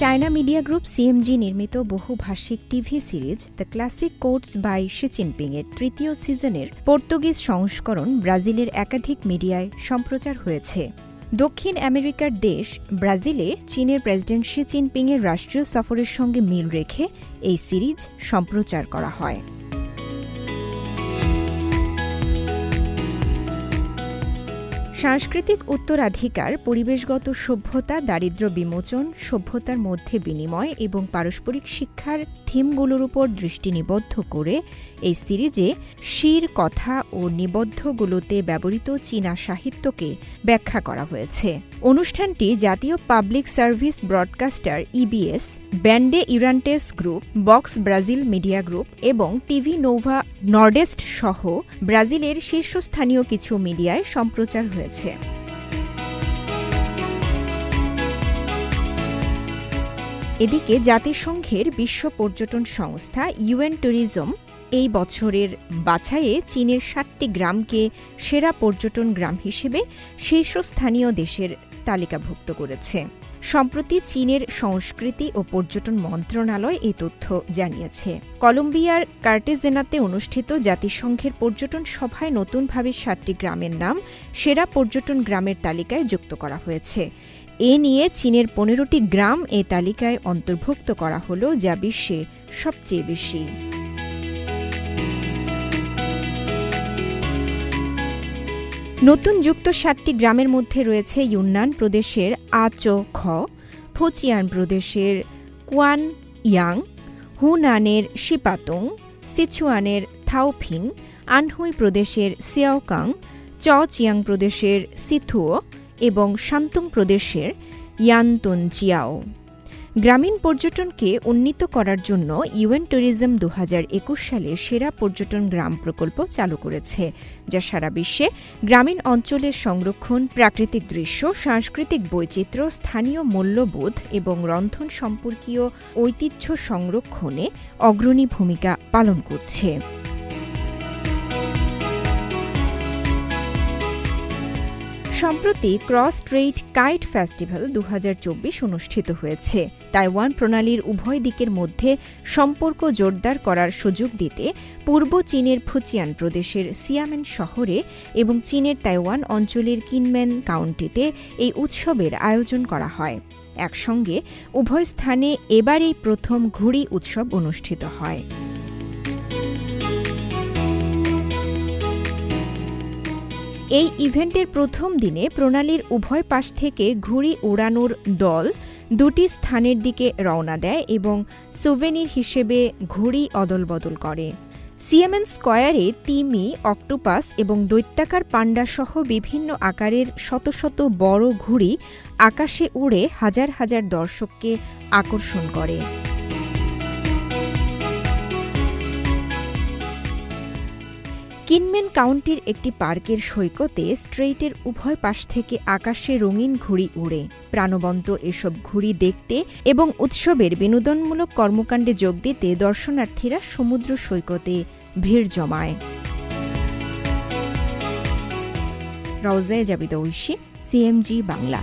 China media group CMG নির্মিত বহুভাষিক TV series the classic quotes by Xi Jinping এর তৃতীয় সিজনের পর্তুগিজ সংস্করণ ব্রাজিলের একাধিক মিডিয়ায় সম্প্রচার হয়েছে। দক্ষিণ আমেরিকার দেশ ব্রাজিলে চীনের প্রেসিডেন্ট শি চিনপিং এর রাষ্ট্রীয় সফরের সঙ্গে মিল রেখে এই সিরিজ সম্প্রচার করা হয়। সাংস্কৃতিক উত্তরাধিকার, পরিবেশগত সভ্যতা দারিদ্র বিমোচন, সভ্যতার মধ্যে বিনিময় এবং পারস্পরিক শিক্ষার থিমগুলোর উপর দৃষ্টি নিবদ্ধ করে এই সিরিজে শির, কথা ও নিবদ্ধগুলোতে ব্যবহৃত চীনা সাহিত্যকে ব্যাখ্যা করা হয়েছে। অনুষ্ঠানটি জাতীয় পাবলিক সার্ভিস ব্রডকাস্টার ইবিএস ব্যান্ডে ইউরান্টেস group, box Brazil media group এবং টিভি নোভা নর্ডেস্ট সহ ব্রাজিলের শীর্ষস্থানীয় কিছু মিডিয়ায় সম্প্রচার হয়েছে। এদিকে জাতিসংঘের বিশ্ব পর্যটন সংস্থা ইউএন ট্যুরিজম এই বছরের বাছাইয়ে চীনের ষাটটি গ্রামকে সেরা পর্যটন গ্রাম হিসেবে শীর্ষস্থানীয় দেশের তালিকাভুক্ত করেছে। সম্প্রতি চীনের সংস্কৃতি ও পর্যটন মন্ত্রণালয় এই তথ্য জানিয়েছে। কলম্বিয়ার কার্টেজেনাতে অনুষ্ঠিত জাতিসংঘের পর্যটন সভায় নতুনভাবে সাতটি গ্রামের নাম সেরা পর্যটন গ্রামের তালিকায় যুক্ত করা হয়েছে। এ নিয়ে চীনের পনেরোটি গ্রাম এ তালিকায় অন্তর্ভুক্ত করা হল যা বিশ্বে সবচেয়ে বেশি। নতুন যুক্ত সাতটি গ্রামের মধ্যে রয়েছে ইউন্নান প্রদেশের আচো খ ফুচিয়ান প্রদেশের কুয়ান ইয়াং হুনানের শিপাতুং, সিচুয়ানের থাওফিং, আনহুই প্রদেশের সিয়াওকাং চিয়াং প্রদেশের সিথুও এবং শান্তুং প্রদেশের ইয়ানতুন গ্রামীণ পর্যটনকে উন্নীত করার জন্য ইউএন ট্যুরিজম দু হাজার একুশ সালে সেরা পর্যটন গ্রাম প্রকল্প চালু করেছে, যা সারা বিশ্বে গ্রামীণ অঞ্চলের সংরক্ষণ, প্রাকৃতিক দৃশ্য, সাংস্কৃতিক বৈচিত্র্য, স্থানীয় মূল্যবোধ এবং রন্ধন সম্পর্কীয় ঐতিহ্য সংরক্ষণে অগ্রণী ভূমিকা পালন করছে। সম্প্রতি ক্রস ট্রেড কাইট ফেস্টিভ্যাল দু হাজার চব্বিশ অনুষ্ঠিত হয়েছে। তাইওয়ান প্রণালীর উভয় দিকের মধ্যে সম্পর্ক জোরদার করার সুযোগ দিতে পূর্ব চীনের ফুচিয়ান প্রদেশের সিয়ামেন শহরে এবং চীনের তাইওয়ান অঞ্চলের কিনম্যান কাউন্টিতে এই উৎসবের আয়োজন করা হয়। একসঙ্গে উভয় স্থানে এবার এই প্রথম ঘুড়ি উৎসব অনুষ্ঠিত হয়। এই ইভেন্টের প্রথম দিনে প্রণালীর উভয় পাশ থেকে ঘুড়ি উড়ানোর দল দুটি স্থানের দিকে রওনা দেয় এবং সুভেনির হিসেবে ঘুড়ি অদলবদল করে। সিএমএন স্কয়ারে তিমি অক্টোপাস এবং দৈত্যাকার পাণ্ডা সহ বিভিন্ন আকারের শত শত বড় ঘুড়ি আকাশে উড়ে হাজার হাজার দর্শককে আকর্ষণ করে। কিনমেন কাউন্টির একটি পার্কের সৈকতে স্ট্রেইটের উভয় পাশ থেকে আকাশে রঙিন ঘুড়ি উড়ে প্রাণবন্ত এসব ঘুড়ি দেখতে এবং উৎসবের বিনোদনমূলক কর্মকাণ্ডে যোগ দিতে দর্শনার্থীরা সমুদ্র সৈকতে ভিড় জমায়। রওজায় জাবিদ ঐশী, সিএমজি বাংলা।